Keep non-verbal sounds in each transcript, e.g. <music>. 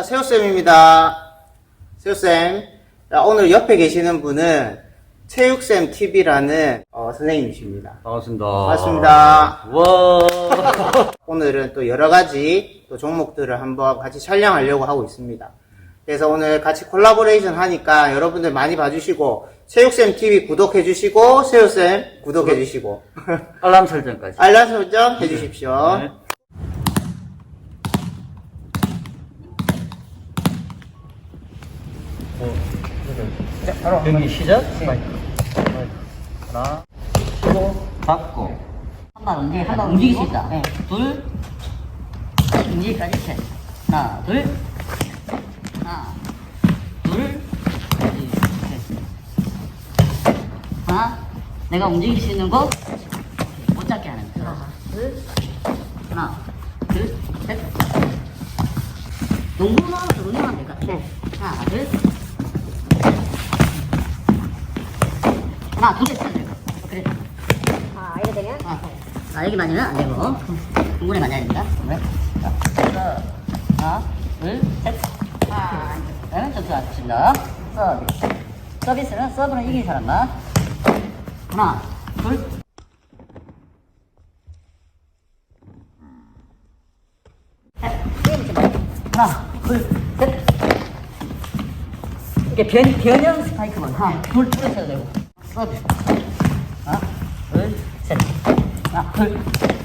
자, 세호쌤입니다. 세호쌤. 자, 오늘 옆에 계시는 분은 체육쌤 TV라는 어, 선생님이십니다. 반갑습니다. 반갑습니다. 와. <laughs> 오늘은 또 여러 가지 또 종목들을 한번 같이 촬영하려고 하고 있습니다. 그래서 오늘 같이 콜라보레이션 하니까 여러분들 많이 봐주시고, 체육쌤 TV 구독해주시고, 세호쌤 구독해주시고, 알람 설정까지. 알람 설정 해주십시오. 네. 바로 경기 시작. 마이크. 하나. 치고 잡고. 한번 움직이, 한번 움직일 수 있다. 네. 둘, 셋, 움직이기까지 셋. 하나, 둘, 하나, 둘, 셋. 하나, 내가 움직일 수 있는 곳, 못 잡게 하는 거. 하나, 둘, 하나, 둘, 셋. 농구만 농구만 될것 같아. 하나, 둘, 하나, 두개 쳐야 되고. 그래. 아, 이래 되면? 아, 아, 여기 맞으면 안 되고, 공군에 맞아야 됩니다. 공군에. 자, 하나, 둘, 셋. 하나, 그러면 점수 맞춥니다. 서비스. 서비스는 서브는 이긴 사람만. 하나, 둘. 셋. 하나, 둘, 셋. 이게 변, 변형 스파이크만. 하나, 둘, 둘 해도 되고. 서비스. 하나, 둘, 셋. 하나, 둘, 셋.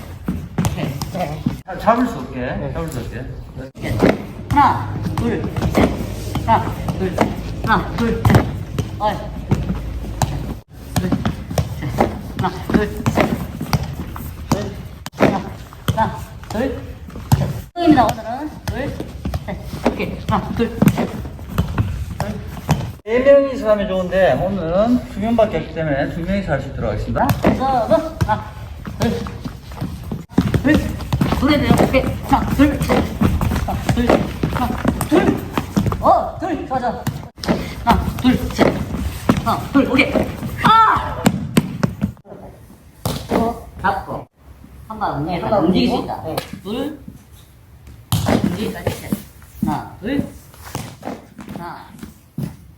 셋. 자, 잡을 수 없게. 잡을 수 없게. 셋. 하나, 둘, 셋. 하나, 둘, 셋. 하나, 둘, 셋. 어이. 둘, 셋. 하나, 둘, 셋. 둘, 하나, 하나, 둘, 셋. 입니다 오늘은 둘, 셋. 이렇게 하나, 둘, 셋. 둘, 네 명이서 하면 좋은데, 오늘은 두 명밖에 없기 때문에 두 명이서 할 수 있도록 하겠습니다. 서브 하나 둘 둘 둘에 대요 오케이. 하나 둘 셋. 하나 둘 하나 둘 어 둘 좋아 좋아. 하나 둘 셋. 하나 둘 오케이. 아! 어, 잡고 한발 움직일 수 있다. 둘 움직이까지 셋. 하나 둘 하나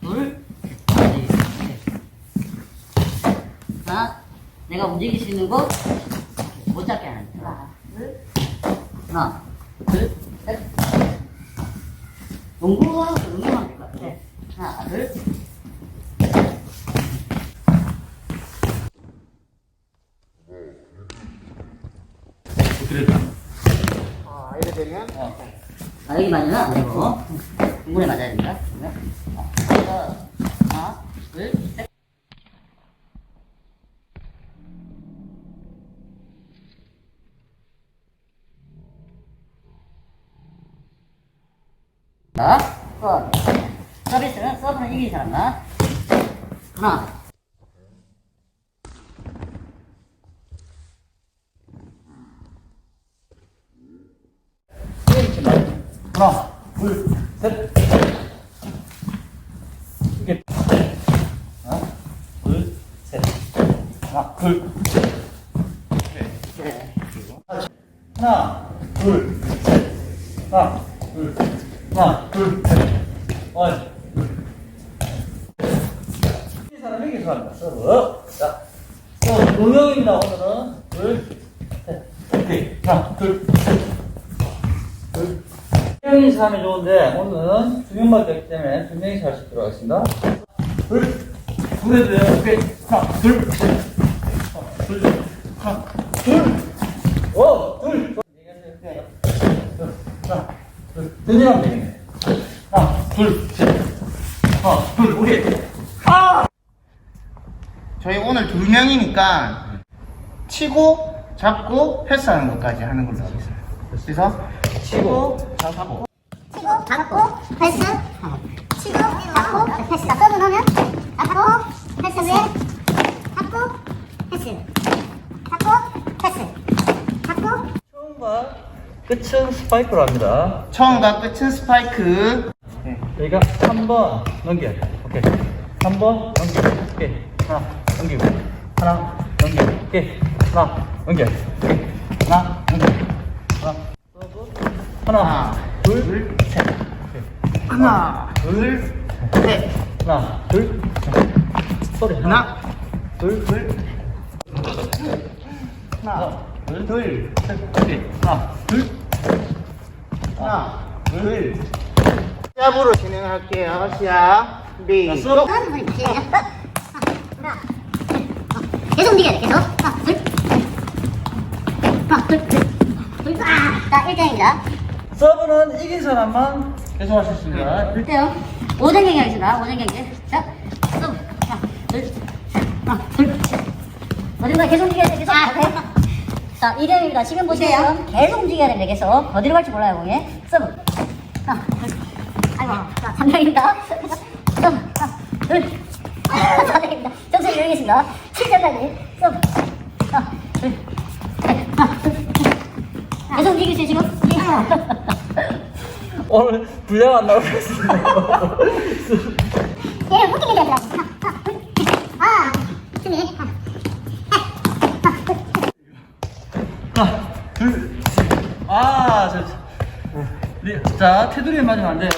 둘 셋. 하나, 내가 움직일 수 있는 곳, 못 잡게 하는 거. 하나, 둘, 하나, 둘, 셋. 농구하고 농구만 될것 같아. 하나, 둘. 아, 이래 되면 아, 여기 맞으면 안 되고, 공군에 맞아야 됩니다. 그러면. 어, 그래서 하나, 둘, 셋. 자, 서브. 서비스는 서브는 이긴 사람만. 하나, 하나, 둘, 셋. 이게. 하나, 둘, 셋. 하나, 둘. 네. 하나, 둘, 셋. 하나, 둘, 하나, 둘, 셋. 어이. 이 사람 여기서 한다. 서브. 자, 명입니다. 오늘은 둘, 셋. 하나, 둘, 셋. 둘. 세 명이서 하면 좋은데 오늘은 두 명밖에 없기 때문에 두 명이서 할수 있도록 하겠습니다. 둘, 둘에 돼요. 오케이. 하나, 둘, 셋. 하나, 둘, 하나, 둘. 오, 둘. 하나, 둘. 드디어. 하나, 둘, 셋. 하나, 둘, 오케이. 저희 오늘 두 명이니까 치고 잡고 패스하는 것까지 하는 걸로 하겠습니다. 그래서 치고 잡고 치고, 잡고, 패스. 치고, 잡고, 패스. 자, 서브 넣으면, 잡고, 패스 위에, 잡고, 패스. 잡고, 패스. 잡고, 처음과 끝은 스파이크로 합니다. 처음과 끝은 스파이크. 네. 여기가 3번 넘겨. 오케이. 3번 넘겨. 오케이. 하나 넘기고. 하나 넘겨. 오케이. 하나 넘겨. 오케이. 하나 넘겨. 하나. 하나, 하나, 둘, 둘, 셋. 오케이. 하나, 둘, 셋, 하나, 둘, 소리 하나, 둘, 둘, 하나, 둘, 둘, 셋, 소리 하나, 둘, 하나, 둘. 시합으로 진행할게요. 시합. 준비. 자, 수업. 하는 분이 몇이에요? 하나, 둘, 계속 움직여야 돼, 계속. 하나, 둘. 하나, 둘, 둘. 둘. 아, 자, 1등입니다. 서브는 이긴 사람만 계속 할수 있습니다. 어때요? 5전 경기 하겠습니다. 5전 경기. 자, 서브. 하나, 둘, 셋, 하나, 둘, 셋. 어딘가 계속 움직여야 돼, 계속. 아. 오케이. 자, 2등입니다. 지금 보시면 계속 움직여야 됩니다, 계속. 어디로 갈지 몰라요, 공이. 서브. 하나, 둘. 아이고, 자, 3등입니다. 서브. 하나, 둘. 4등입니다. <laughs> 점수 드리겠습니다. 7점까지. 서브. 하나, 둘, 셋, 하나, 둘, 셋. 계속 움직이세요, 지금. 오늘 분량 안 나오겠습니다. 얘를 못 뛰게 되더라고. 하나, 둘. 아, 승리. 하나, 둘, 셋. 아, 저, 저. 네, 자, 테두리에 맞으면 안 돼요.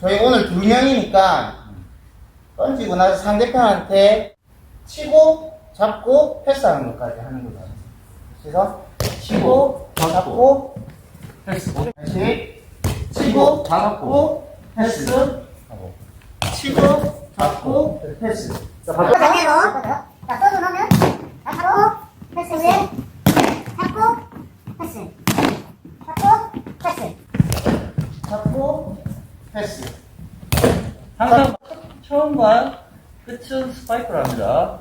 저희 오늘 두 명이니까 던지고 나서 상대편한테 치고 잡고 패스하는 것까지 하는 하겠습니다. 그래서 치고 잡고 패스. 다시 치고 잡고 패스. 치고 잡고 패스. 자, 바꿔. 정리해서. 자, 쏘고 나면. 자, 잡고, 패스 위에. 잡고, 패스. 잡고, 패스. 잡고 패스. 항상 처음과 끝은 스파이크를 합니다.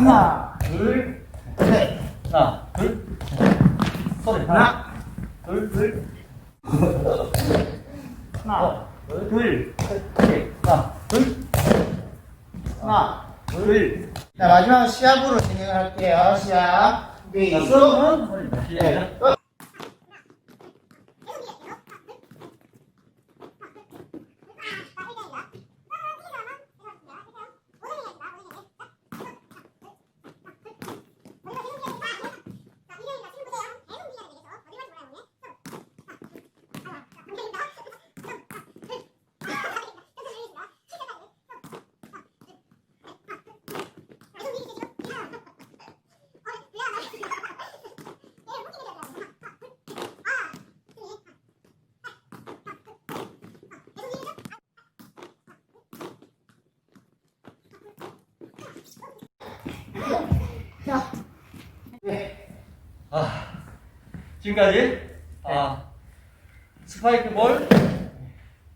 하나, 둘, 셋. 하나, 둘, 셋. 소리 하나, 둘, 둘, 하나, 둘, 셋. 하나, 둘, 하나, 둘. 자, 마지막 시합으로 진행할게요. 시합. 준비. 자, 서브 다시. 네. 아, 지금까지 아, 스파이크 볼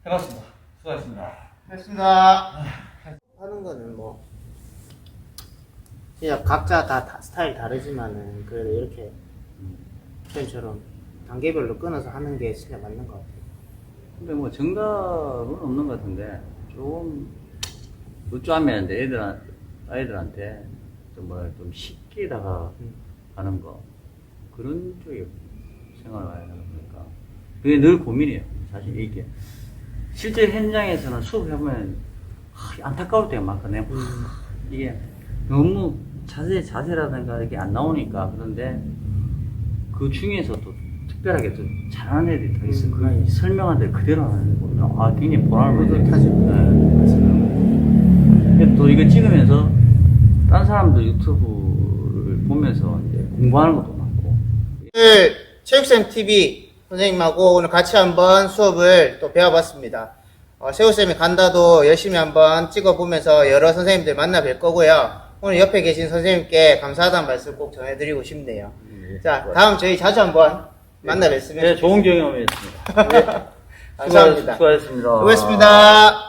해봤습니다. 수고하셨습니다. 됐습니다. 하는 거는 뭐 진짜 각자 다, 다 스타일 다르지만은 그래도 이렇게 표현처럼 단계별로 끊어서 하는 게 진짜 맞는 것 같아요. 근데 뭐 정답은 없는 것 같은데 조금 어쩌면 이제 애들 아이들한테 좀 뭐라 좀 쉽게 다가가는 거. 그런 쪽에 생각을 많이 하는 거니까. 그게 늘 고민이에요 사실 이게. 실제 현장에서는 수업 해보면 하, 안타까울 때가 많거든요. 하, 이게 너무 자세 자세라든가 이렇게 안 나오니까. 그런데 그 중에서 또 특별하게 또 잘하는 애들이 더 있어. 그 설명한 대로 그대로 하는 거 보면 아 굉장히 보람을 뿌듯하죠. 네. 또 이거 찍으면서 다른 사람도 유튜브를 보면서 이제 공부하는 것도 많고. 오늘 체육쌤 TV 선생님하고 오늘 같이 한번 수업을 또 배워봤습니다. 어, 세우쌤이 간다도 열심히 한번 찍어보면서 여러 선생님들 만나 뵐 거고요. 오늘 옆에 계신 선생님께 감사하다는 말씀 꼭 전해드리고 싶네요. 자, 다음 저희 자주 한번 만나 뵙으면 네, 좋은 경험이었습니다. 네. <laughs> 감사합니다. 수고하셨습니다. 수고했습니다.